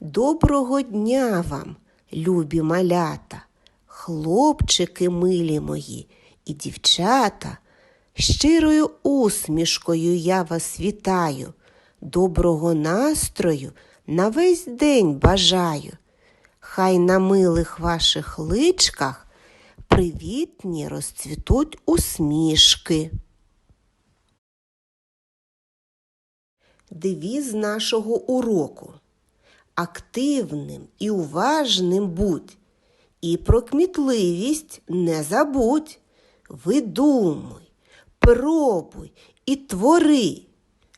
Доброго дня вам, любі малята, хлопчики милі мої і дівчата. Щирою усмішкою я вас вітаю, доброго настрою на весь день бажаю. Хай на милих ваших личках привітні розцвітуть усмішки. Девіз нашого уроку. Активним і уважним будь, і про кмітливість не забудь. Видумуй, пробуй і твори.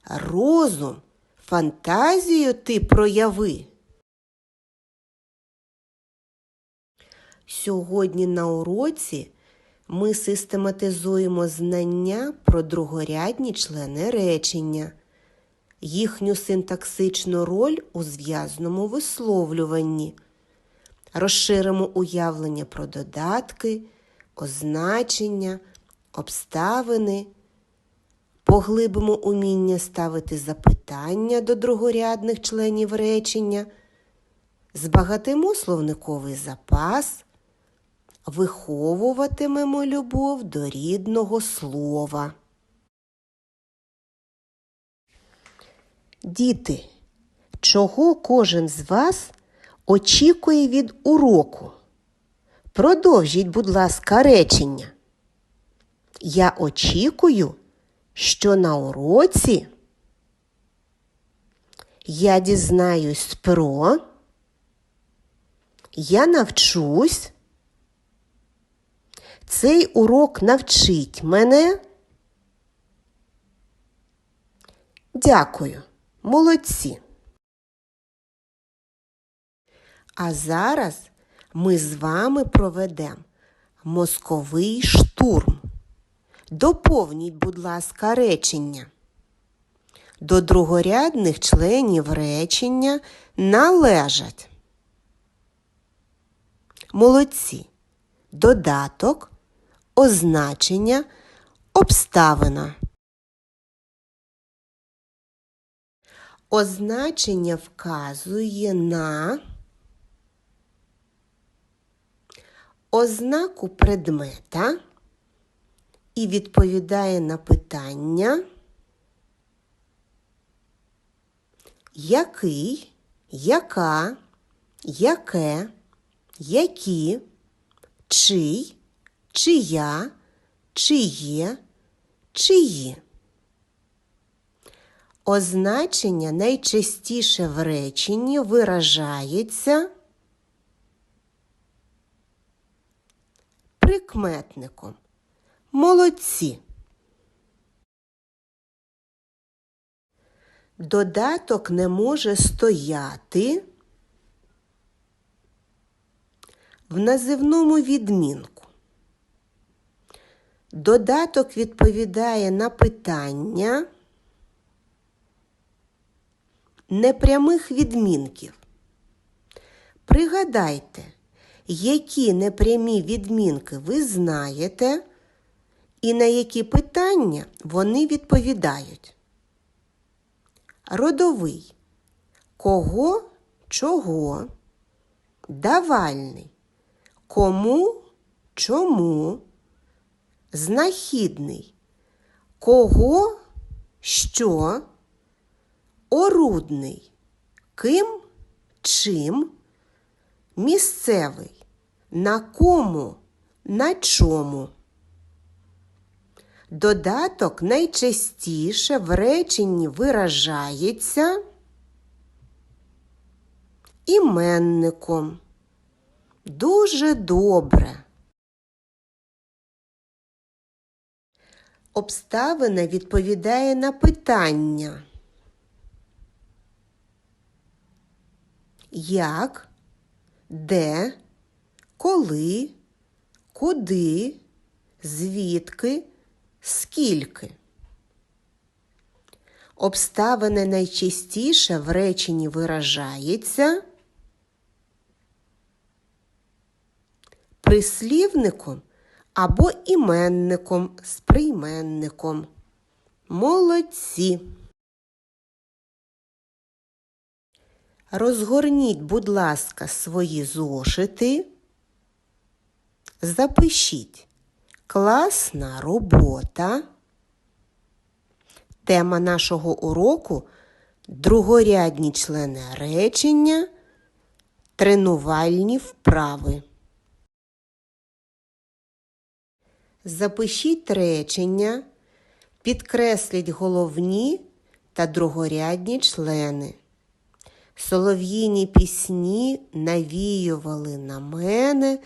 Розум, фантазію ти прояви. Сьогодні на уроці ми систематизуємо знання про другорядні члени речення їхню синтаксичну роль у зв'язному висловлюванні, розширимо уявлення про додатки, означення, обставини, поглибимо уміння ставити запитання до другорядних членів речення, збагатимо словниковий запас, виховуватимемо любов до рідного слова. Діти, чого кожен з вас очікує від уроку? Продовжіть, будь ласка, речення. Я очікую, що на уроці я дізнаюсь про, я навчусь, цей урок навчить мене. Дякую. Молодці. А зараз ми з вами проведемо мозковий штурм. Доповніть, будь ласка, речення. До другорядних членів речення належать. Молодці. Додаток, означення, обставина. Означення вказує на ознаку предмета і відповідає на питання, який, яка, яке, які, чий, чия, чиє, чиї. Означення найчастіше в реченні виражається прикметником. Молодці. Додаток не може стояти в називному відмінку. Додаток відповідає на питання непрямих відмінків. Пригадайте, які непрямі відмінки ви знаєте і на які питання вони відповідають. Родовий. Кого, чого, давальний. Кому, чому, знахідний. Кого, що, орудний ким, чим, місцевий на кому, на чому. Додаток найчастіше в реченні виражається іменником. Дуже добре. Обставина відповідає на питання. Як, де, коли, куди, звідки, скільки. Обставина найчастіше в реченні виражається прислівником або іменником з прийменником. Молодці. Розгорніть, будь ласка, свої зошити. Запишіть класна робота. Тема нашого уроку другорядні члени речення, тренувальні вправи. Запишіть речення, підкресліть головні та другорядні члени. Солов'їні пісні навіювали на мене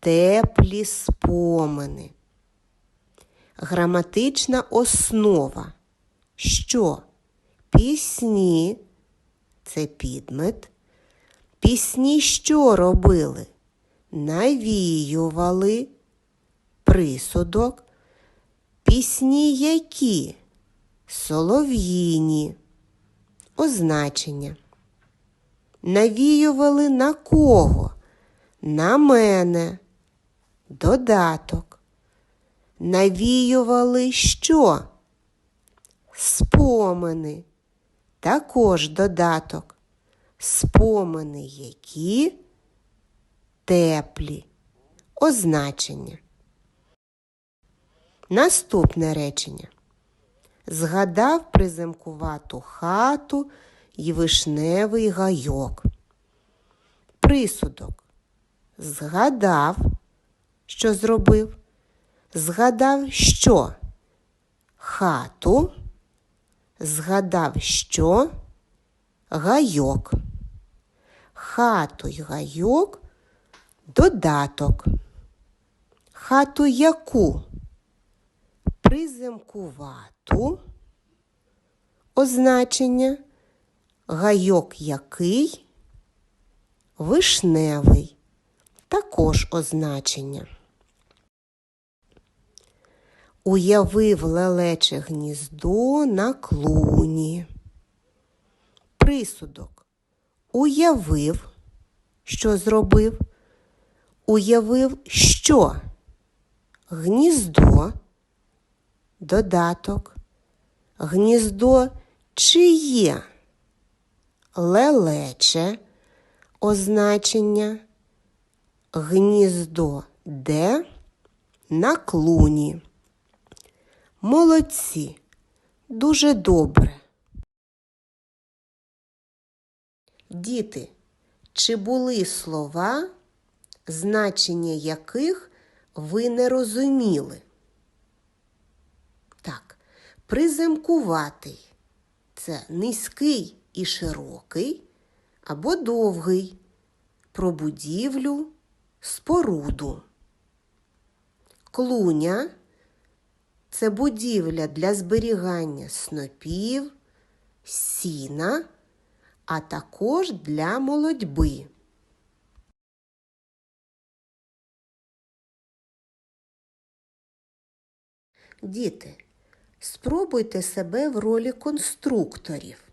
теплі спомини. Граматична основа. Що? Пісні це підмет. Пісні що робили? Навіювали присудок. Пісні які? Солов'їні. Означення. Навіювали на кого? На мене. Додаток. Навіювали що? Спомини. Також додаток. Спомини які теплі. Означення. Наступне речення. Згадав приземкувату хату й вишневий гайок. Присудок. Згадав, що зробив. Згадав що? Хату. Згадав що? Гайок. Хату й гайок додаток. Хату яку? Приземкувату. Означення. Гайок який? Вишневий. Також означення. Уявив лелече гніздо на клуні. Присудок. Уявив, що зробив. Уявив, що гніздо, додаток, гніздо чиє, лелече, означення, гніздо де на клуні. Молодці, дуже добре. Діти, чи були слова, значення яких ви не розуміли? Так, приземкуватий це низький і широкий або довгий про будівлю, споруду. Клуня це будівля для зберігання снопів, сіна, а також для молодьби. Діти, спробуйте себе в ролі конструкторів.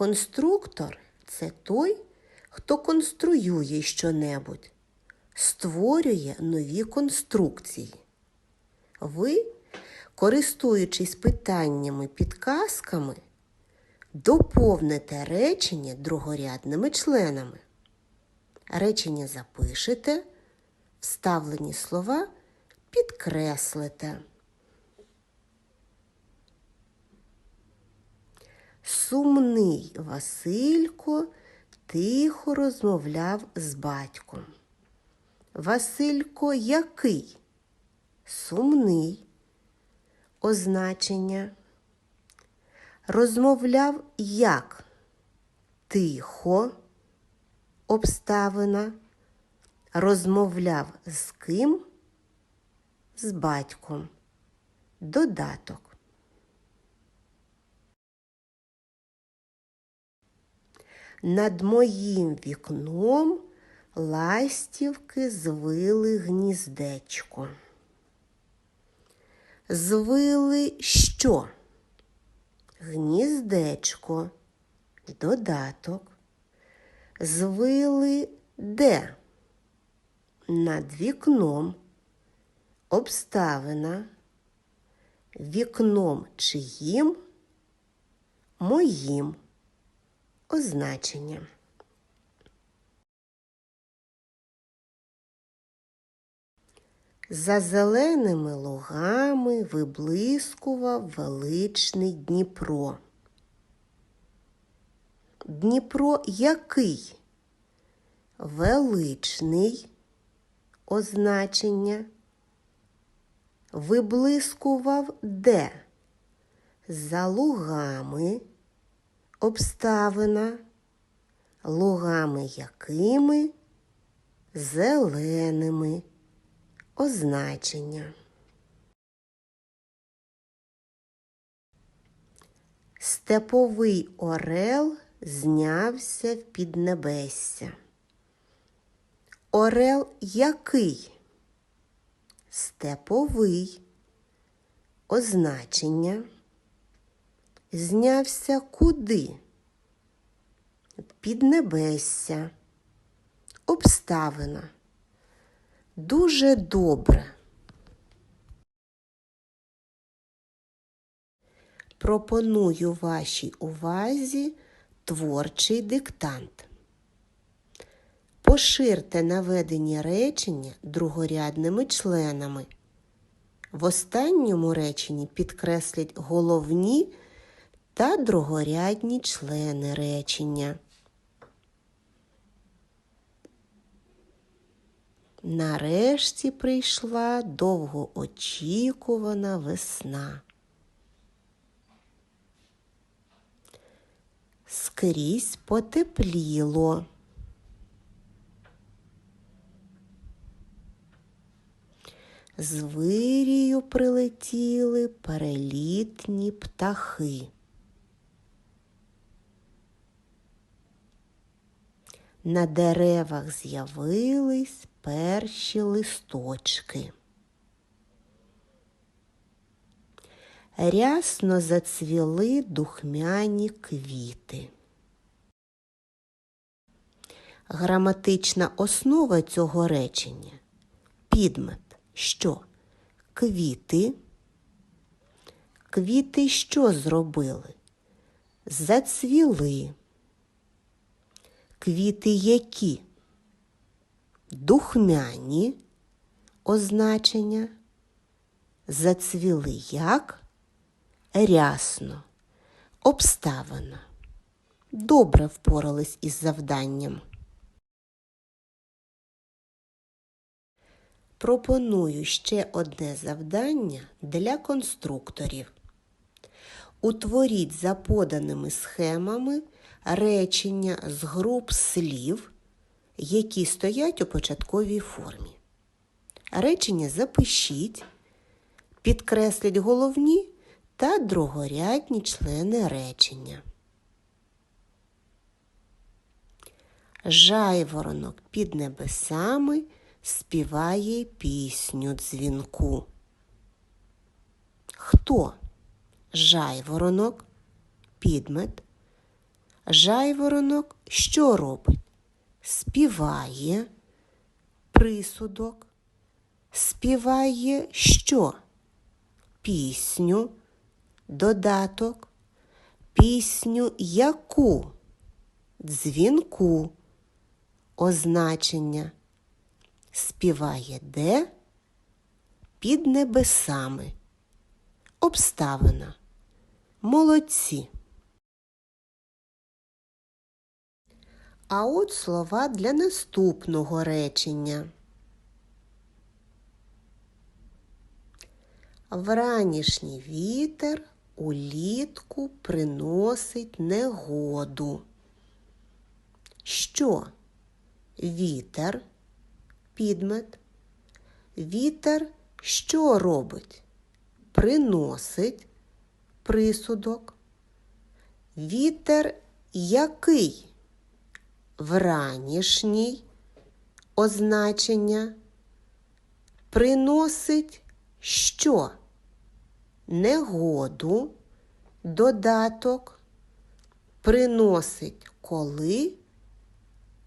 Конструктор це той, хто конструює щонебудь, створює нові конструкції. Ви, користуючись питаннями підказками, доповните речення другорядними членами. Речення запишете, вставлені слова підкреслите. Сумний Василько тихо розмовляв з батьком. Василько який? Сумний. Означення. Розмовляв як? Тихо. Обставина. Розмовляв з ким? З батьком. Додаток. Над моїм вікном ластівки звили гніздечко. Звили що? Гніздечко, додаток. Звили де? Над вікном. Обставина. Вікном чиїм? Моїм. Означення. За зеленими лугами виблискував величний Дніпро. Дніпро який? Величний означення. Виблискував де? За лугами обставина. Лугами якими? Зеленими. Означення. Степовий орел знявся в піднебесся. Орел який? Степовий. Означення. Знявся куди? Піднебесся. Обставина. Дуже добре. Пропоную вашій увазі творчий диктант. Поширте наведені речення другорядними членами. В останньому реченні підкресліть головні та другорядні члени речення. Нарешті прийшла довгоочікувана весна. Скрізь потепліло. З вирію прилетіли перелітні птахи. На деревах з'явились перші листочки. Рясно зацвіли духмяні квіти. Граматична основа цього речення підмет що? Квіти. Квіти що зробили? Зацвіли. Квіти які? Духмяні означення. Зацвіли як? Рясно. Обставина. Добре впорались із завданням. Пропоную ще одне завдання для конструкторів. Утворіть за поданими схемами речення з груп слів, які стоять у початковій формі. Речення запишіть, підкресліть головні та другорядні члени речення. Жайворонок під небесами співає пісню дзвінку. Хто? Жайворонок, підмет. Жайворонок що робить? Співає присудок. Співає що? Пісню, додаток, пісню яку? Дзвінку, означення. Співає де? Під небесами. Обставина. Молодці. А от слова для наступного речення. Вранішній вітер улітку приносить негоду. Що? Вітер, підмет. Вітер що робить? Приносить присудок. Вітер який? Вранішній означення. Приносить що? Негоду, додаток. Приносить коли?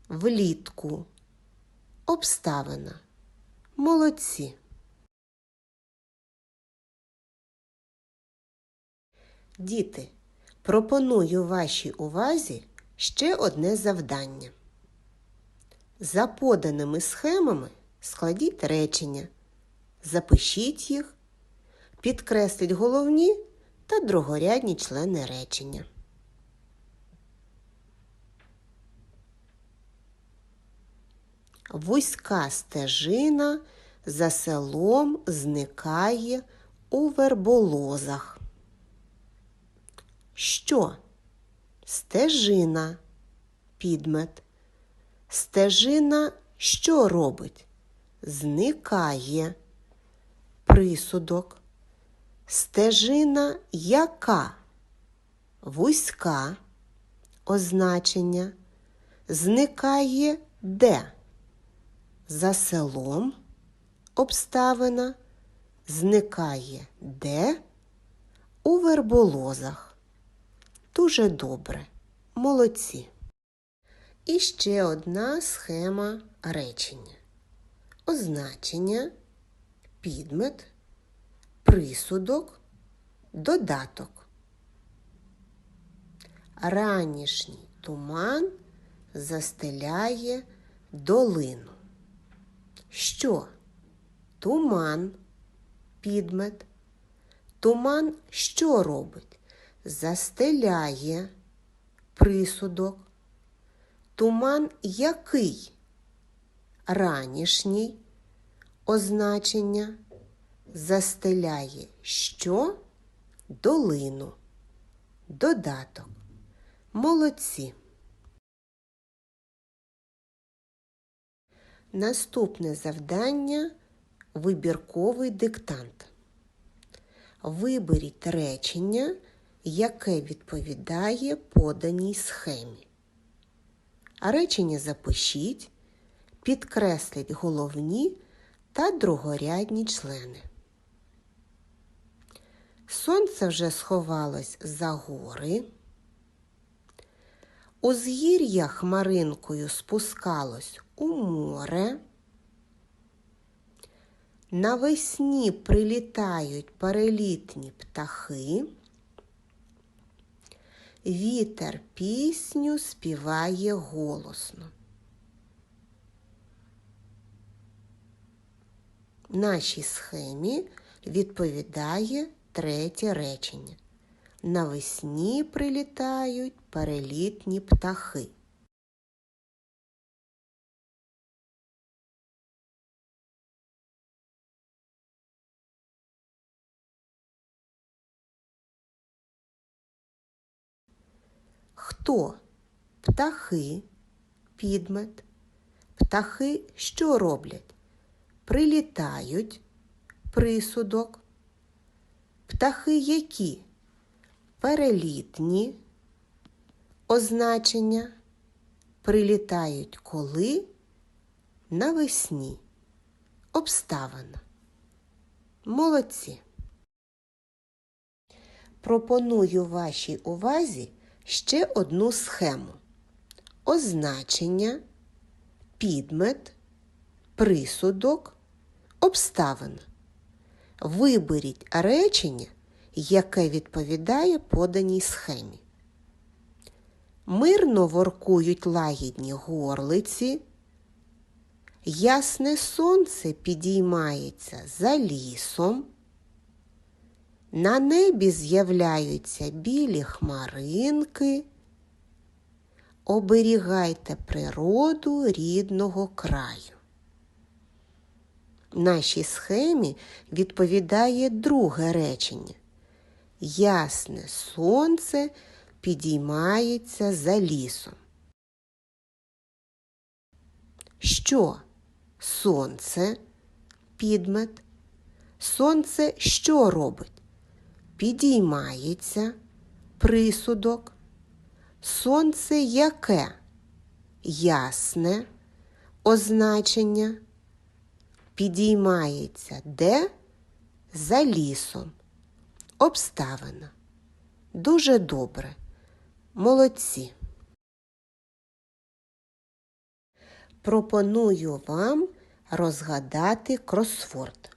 Влітку. Обставина. Молодці. Діти, пропоную вашій увазі ще одне завдання. За поданими схемами складіть речення, запишіть їх, підкресліть головні та другорядні члени речення. Вузька стежина за селом зникає у верболозах. Що? Стежина, підмет. Стежина що робить? Зникає. Присудок. Стежина яка? Вузька. Означення. Зникає де? За селом обставина зникає де? У верболозах. Дуже добре. Молодці. І ще одна схема речення. Означення, підмет, присудок, додаток. Ранішній туман застеляє долину. Що? Туман, підмет. Туман що робить? Застеляє присудок. Туман який? Ранішній означення застеляє що? Долину. Додаток. Молодці. Наступне завдання вибірковий диктант. Виберіть речення, яке відповідає поданій схемі. А речення запишіть, підкресліть головні та другорядні члени. Сонце вже сховалось за гори. Узгір'я хмаринкою спускалось у море. Навесні прилітають перелітні птахи. Вітер пісню співає голосно. Нашій схемі відповідає третє речення. Навесні прилітають перелітні птахи. Хто? Птахи, підмет. Птахи що роблять? Прилітають, присудок. Птахи які? Перелітні означення. Прилітають коли? Навесні. Обставина. Молодці. Пропоную вашій увазі ще одну схему. Означення, підмет, присудок, обставина. Виберіть речення, яке відповідає поданій схемі. Мирно воркують лагідні горлиці. Ясне сонце підіймається за лісом. На небі з'являються білі хмаринки. Оберігайте природу рідного краю. Нашій схемі відповідає друге речення. Ясне сонце підіймається за лісом. Що? Сонце, підмет. Сонце що робить? Підіймається присудок. Сонце яке? Ясне означення. Підіймається де? За лісом. Обставина. Дуже добре. Молодці. Пропоную вам розгадати кросворд.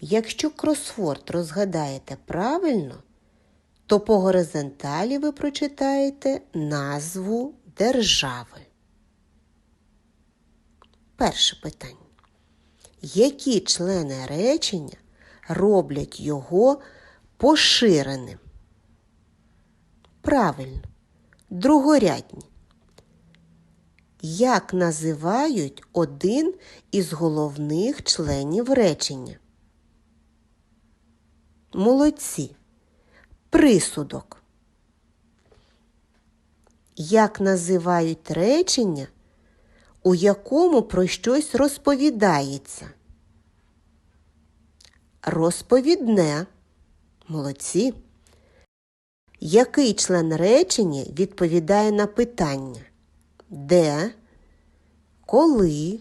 Якщо кросворд розгадаєте правильно, то по горизонталі ви прочитаєте назву держави. Перше питання. Які члени речення роблять його поширеним? Правильно, другорядні. Як називають один із головних членів речення? Молодці. Присудок. Як називають речення, у якому про щось розповідається? Розповідне. Молодці. Який член речення відповідає на питання? Де, коли,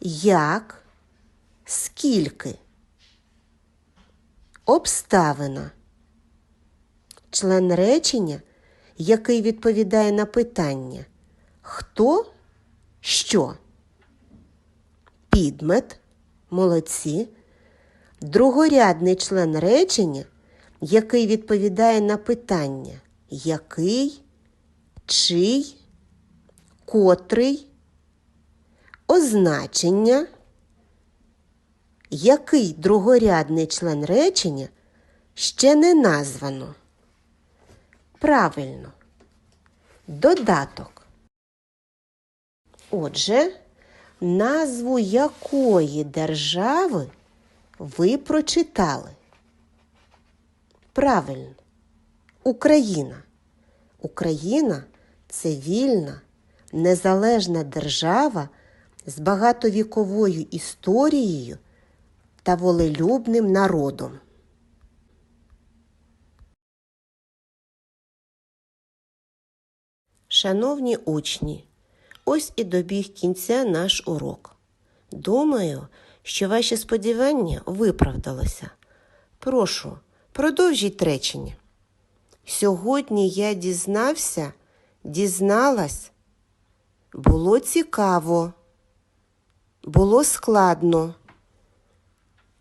як, скільки? Обставина. Член речення, який відповідає на питання хто, що? Підмет. Молодці. Другорядний член речення, який відповідає на питання який, чий, котрий, означення, який другорядний член речення ще не названо. Правильно. Додаток. Отже, назву якої держави ви прочитали? Правильно. Україна. Україна це вільна, незалежна держава з багатовіковою історією та волелюбним народом. Шановні учні, ось і добіг кінця наш урок. Думаю, що ваші сподівання виправдалося. Прошу, продовжіть речення. Сьогодні я дізнався, дізналась. Було цікаво, було складно.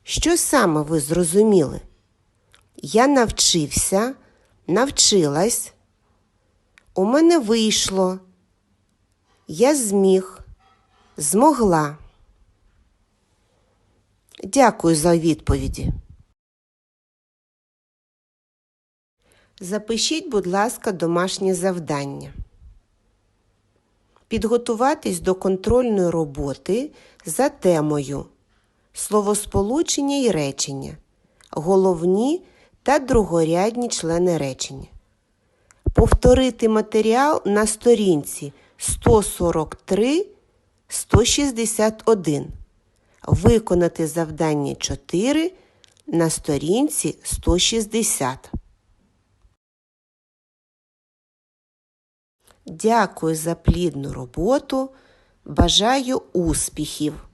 Що саме ви зрозуміли? Я навчився, навчилась. У мене вийшло. Я зміг, змогла. Дякую за відповіді. Запишіть, будь ласка, домашнє завдання. Підготуватись до контрольної роботи за темою словосполучення і речення, головні та другорядні члени речення. Повторити матеріал на сторінці 143-161. Виконати завдання 4 на сторінці 160. Дякую за плідну роботу. Бажаю успіхів!